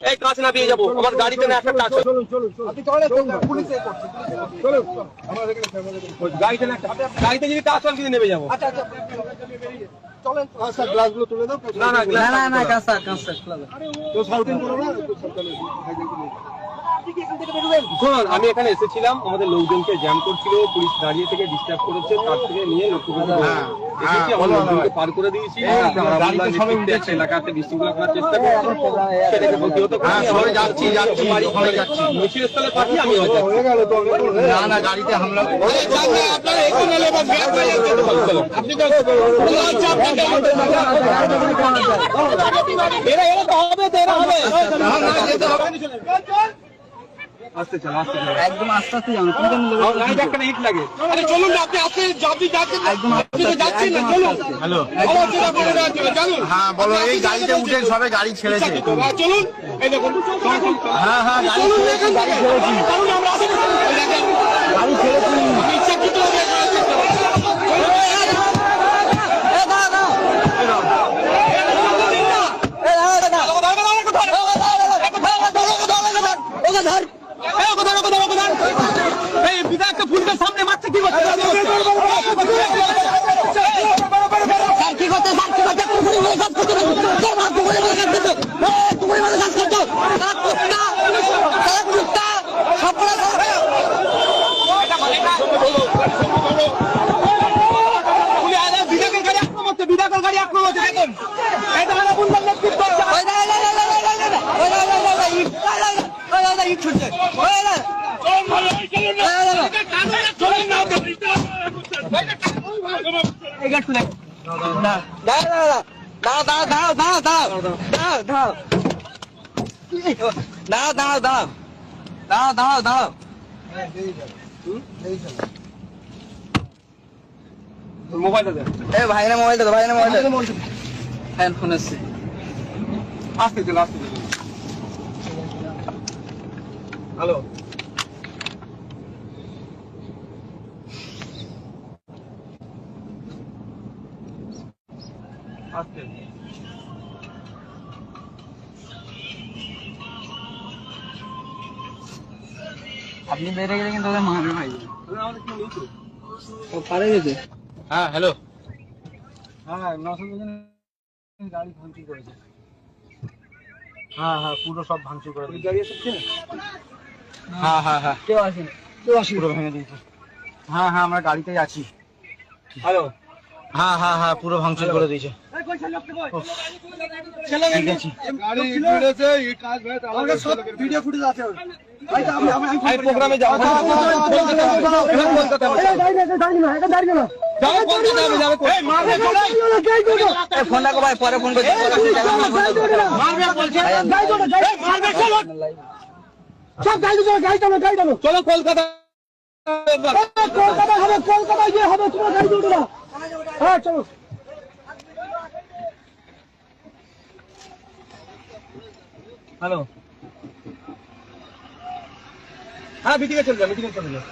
এই কাজ না পেয়ে যাব আমার গাড়িতে না একটা টাচ গাড়িতে না গাড়িতে যদি টাচ হয় কিন্তু নেমে যাব। না না না না কাজ কাজ তো সাউথ ইন্ডিয়া শুনুন আমি এখানে এসেছিলাম আমাদের লোকজনকে জ্যাম করছিল পুলিশ দাঁড়িয়ে থেকে ডিস্টার্ব করেছে তার থেকে নিয়ে লক্ষ্য এসেছি আমার লোকজনকে পার করে দিয়েছি এলাকাতে বিশৃঙ্খলা করার চেষ্টা করছে সেটাকে প্রতিহত সবাই যাচ্ছি যাচ্ছি সবাই যাচ্ছি মিছিল স্থলে পাঠিয়ে আমি হয়ে যাচ্ছি হয়ে গেল তো গাড়িতে হামলা আসতে চল আসতে চল একদম আস্তে আস্তে যান তুমি কেন লোক- একটা হিট লাগে আরে চলুন না আপনি আপনি আপনি যাচ্ছেন একদম আস্তে আপনি তো আস্তে, যাচ্ছেন না চলুন আস্তে আস্তে। হ্যালো আমার যেটা বলে দেওয়া ছিল, চলুন হ্যাঁ বলো এই গাড়িতে উঠে সবে গাড়ি ছেড়েছে হ্যাঁ, চলুন এই দেখুন হ্যাঁ হ্যাঁ গাড়ি ছেড়েছি আমরা বিধায়ককে ফুলকে সামনে মারছে কি করছে? বিধায়কের গাড়ি আক্রমণ হচ্ছে দেখুন। এটা বন্ধু নেতৃত্ব ইট ছুটছে দাঁড়াও দাঁড়াও মোবাইলটা এ ভাই না মোবাইলটা দে ভাই না মোবাইলটা হ্যান্ডফোন আছে আসতে চলে আসতে হ্যালো আসতে আপনি বেড়ে গেলে কিন্তু ওদের মারবে ভাই। ও পারে গেছে। হ্যাঁ হ্যালো হ্যাঁ নশো জন গাড়ি ভাঙচুর করেছে। হ্যাঁ হ্যাঁ পুরো সব ভাঙচুর করে। গাড়ি এসেছে? না হ্যাঁ হ্যাঁ আমরা গাড়িতেই আছি হ্যাঁ হ্যাঁ হ্যাঁ পুরো ভাঙচুর করে দিয়েছে পরে ফোন করছি সব গাড়ি চলো গাড়ি চলো গাড়ি চলো চলো কলকাতা। কলকাতা হবে কলকাতা গিয়ে হবে তোমার গাড়ি চলবে না। হ্যাঁ চলো। হ্যালো। হ্যাঁ মিটিংয়ে চলে যাও মিটিংয়ে চলে যাও